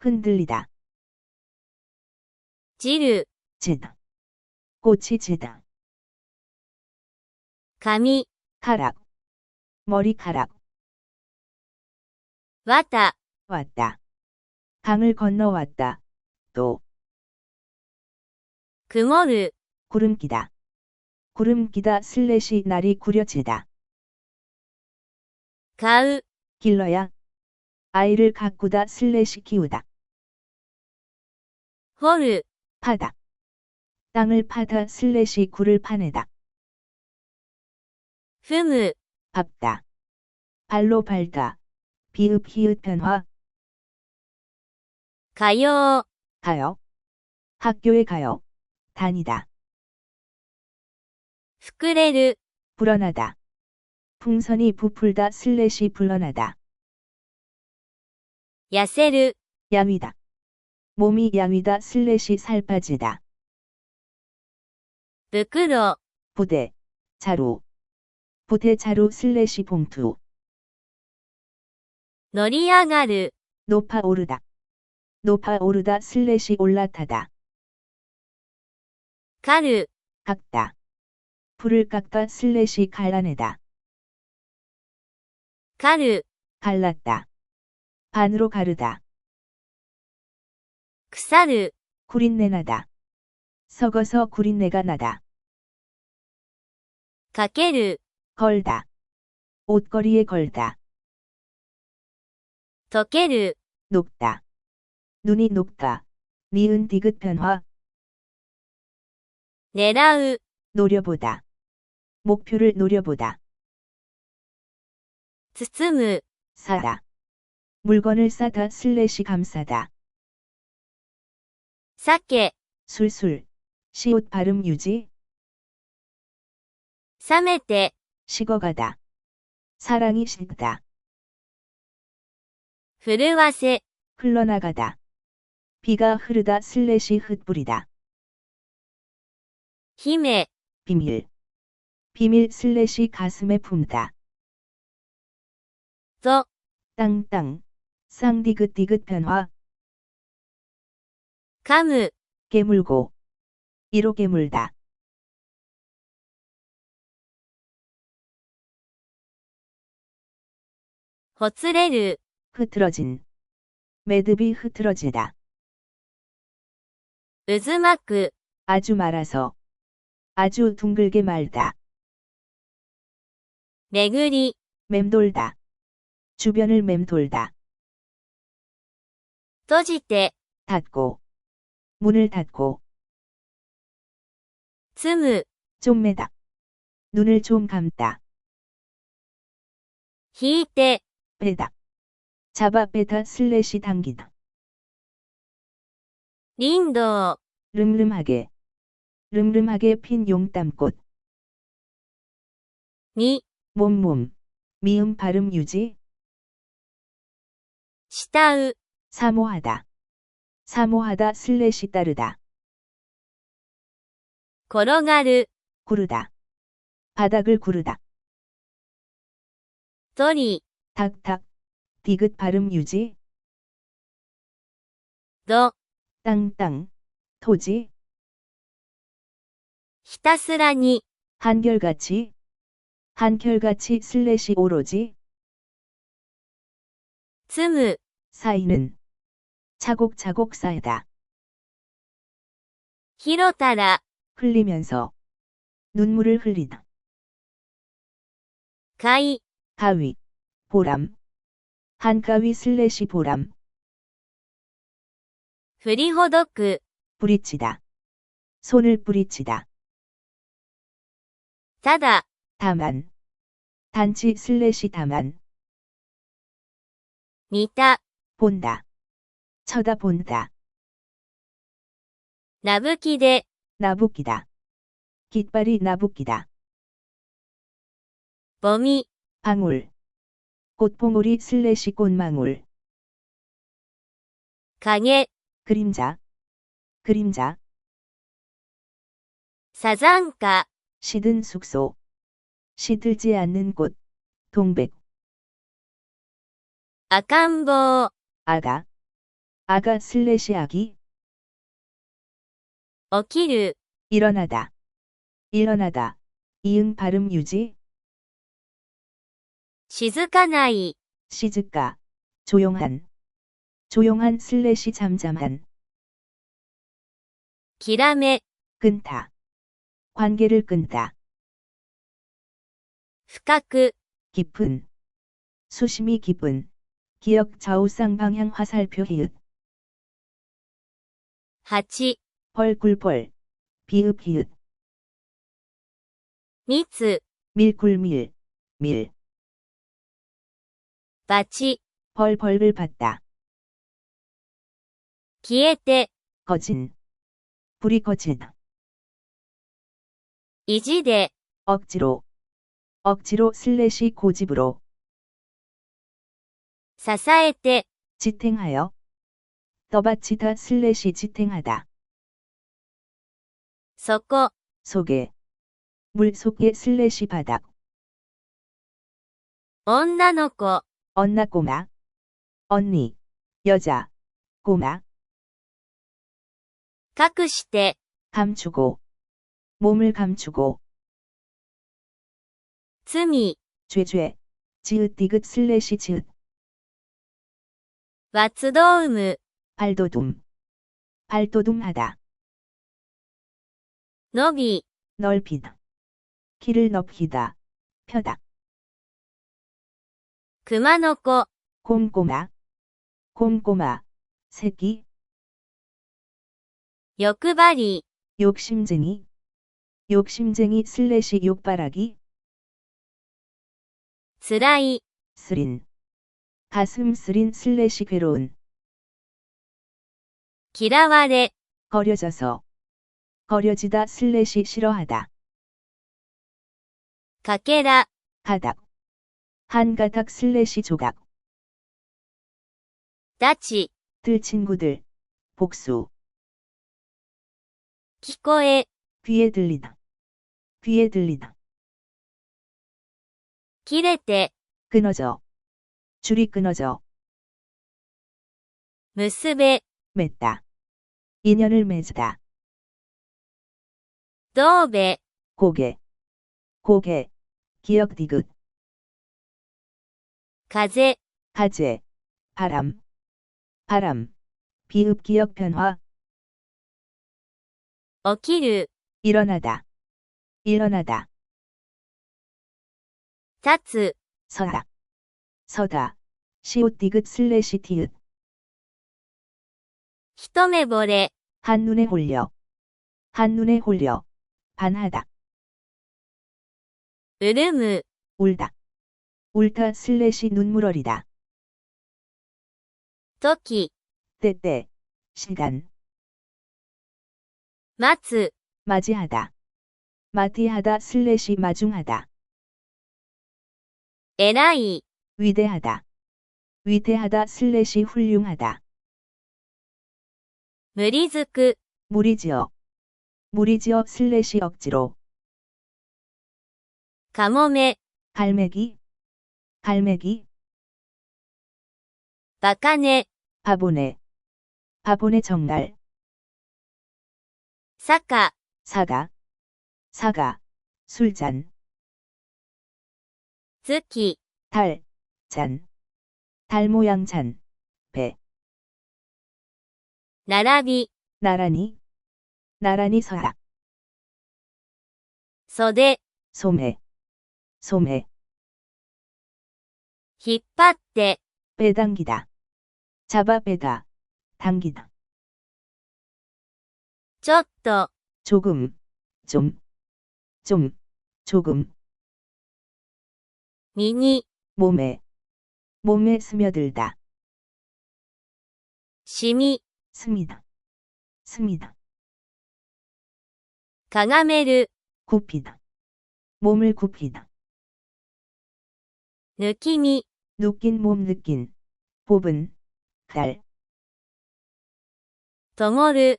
흔들리다. 지르. 지다. 꽃이 지다. 감이 가락. 머리카락. 왔다. 왔다. 강을 건너왔다. 또. 그머르 구름기다. 구름기다 슬래시 날이 구려지다. 가을. 길러야. 아이를 가꾸다 슬래시 키우다. 헐. 파다. 땅을 파다 슬래시 굴을 파내다. 흐느. 밟다. 발로 밟다. 비읍 히읗 변화. 가요. 가요. 학교에 가요. 다니다. 스크레르. 불어나다. 풍선이 부풀다 슬래시 불어나다. 야세르. 야위다. 몸이 야위다 슬래시 살 빠지다. 袋、 부대. 자루. 부대 자루 슬래시 봉투. 乗り上がる、 높아 오르다. 높아 오르다 슬래시 올라타다. 狩る、 깎다. 불을 깎다 슬래시 갈라내다. 狩る、 갈랐다. 반으로 가르다. 腐る、 구린내 나다. 썩어서 구린내가 나다. かける、 걸다. 옷걸이에 걸다. 溶ける、 녹다. 눈이 녹다. 니은 디귿 변화. 狙う、 노려보다. 목표를 노려보다. 包む、 사다. 물건을 싸다 슬래시 감싸다. 사케 술술. 시옷 발음 유지. 사메테 식어가다. 사랑이 식다. 흐르와세. 흘러나가다. 비가 흐르다 슬래시 흩뿌리다. 힘에. 비밀. 비밀 슬래시 가슴에 품다. 또. 땅땅. 쌍디귿디귿 변화. 가무 깨물고 이로 깨물다. 거츠레르 흐트러진 매듭이 흐트러지다. 으즈마크 아주 말아서 아주 둥글게 말다. 매그리 맴돌다. 주변을 맴돌다. 떠질 때 닫고 문을 닫고. 積む、 좀 매다. 눈을 좀 감다. 引いて、 빼다. 잡아 빼다 슬래시 당기다. 林道、 름름하게. 름름하게 핀 용땀꽃. み、 몸몸. 미음 발음 유지. 慕う、 사모하다. 사모하다 슬래시 따르다. 転がる、 구르다. 바닥을 구르다. 鳥、 탁탁. 디귿 발음 유지. ど、 땅땅. 토지. ひたすらに、 한결같이. 한결같이 슬래시 오로지. 積む、 쌓이는. 차곡차곡 쌓이다. 히로타라. 흘리면서 눈물을 흘리다. 가위. 가위 보람. 한가위 슬래시 보람. 프리호도크 부리치다. 손을 뿌리치다. 다다. 다만 단지 슬래시 다만. 미다. 본다. 쳐다본다. 나부키데 나부끼다. 깃발이 나부끼다. 범이 방울. 꽃봉오리 슬래시 꽃망울. 강에 그림자. 그림자. 사장가. 시든 숙소. 시들지 않는 곳. 동백. 아깐보. 아가. 아가 슬래시 아기. 어키르 일어나다. 일어나다. 이응 발음 유지. 시즈카나이. 시즈카. 조용한. 조용한 슬래시 잠잠한. 기라메. 끈다. 관계를 끈다. 深く 깊은. 수심이 깊은. 기억 좌우상 방향 화살표 히읗 8 벌꿀벌 비읍비읍 미츠 밀꿀밀 밀 마치 벌벌을 봤다. 기에때 거진 불이 거진 이지대 억지로 억지로 슬래시 고집으로 사사에때 지탱하여 떠받치다 슬래시 지탱하다. そこ、 속에. 물 속에 슬래시 바닥. 女の子、 언나 꼬마. 언니. 여자. 꼬마. 隠して、 감추고. 몸을 감추고. 罪、 죄죄. 지읒 디귿 슬래시 지읒. 罰ドウム、 알도둠. 알도둠하다. 너비. 넓히다 길을 넓히다. 펴다. 그만놓고 곰꼬마 곰꼬마 새끼. 욕구발이. 욕심쟁이. 욕심쟁이 슬래시 욕바라기. 쓰라이. 쓰린. 가슴 쓰린 슬래시 괴로운. 기라와레 버려져서. 버려지다 슬래시 싫어하다. 가게라. 가닥. 한 가닥 슬래시 조각. 다치. 들 친구들. 복수. 기꺼에 귀에 들리나. 귀에 들리나. 길에때. 끊어져. 줄이 끊어져. 무스베 맺다. 인연을 맺다. 도배 고개 고개 기억 디귿. 가제 가제 바람 바람 비읍 기억 변화. 어키루 일어나다 일어나다. 자츠 서다 서다. 시옷 디귿 슬래시 티읕 一目 보래. 한눈에 홀려. 한눈에 홀려. 반하다. 으르무. 울다. 울타 슬래시 눈물어리다. 토끼. 때때. 시간. 마츠. 맞이하다. 마티하다 슬래시 마중하다. 에나이. 위대하다. 위대하다 슬래시 훌륭하다. 무리즈크. 무리지어. 무리지어 슬래시 억지로. 가모메. 갈매기. 갈매기. 바카네. 바보네. 바보네 정말 사카. 사가. 사가. 술잔. 스키. 달잔. 달 모양 잔배. 並び、 나란히. 나란히 서다. 袖、 소매. 소매. 引っ張って、 빼당기다. 잡아 빼다. 당기다. ちょっと、 조금. 좀. 좀. 조금. 身に、 몸에. 몸에 스며들다. しみ、 스미다. 스미다. 강하메르 굽히다. 몸을 굽히다. 느낌이 느낀 몸 느낀 뽑은 달 덩어르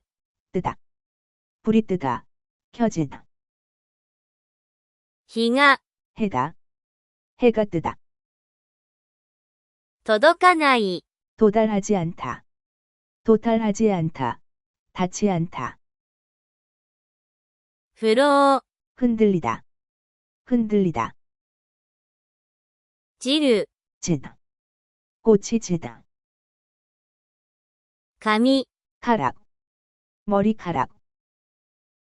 뜨다 불이 뜨다 켜지다 희가 해다 해가 뜨다 도덕하나이 도달하지 않다 도탈하지 않다. 닿지 않다. 불어 흔들리다. 흔들리다. 지르 지다. 꽃이 지다. 감이 가락 머리카락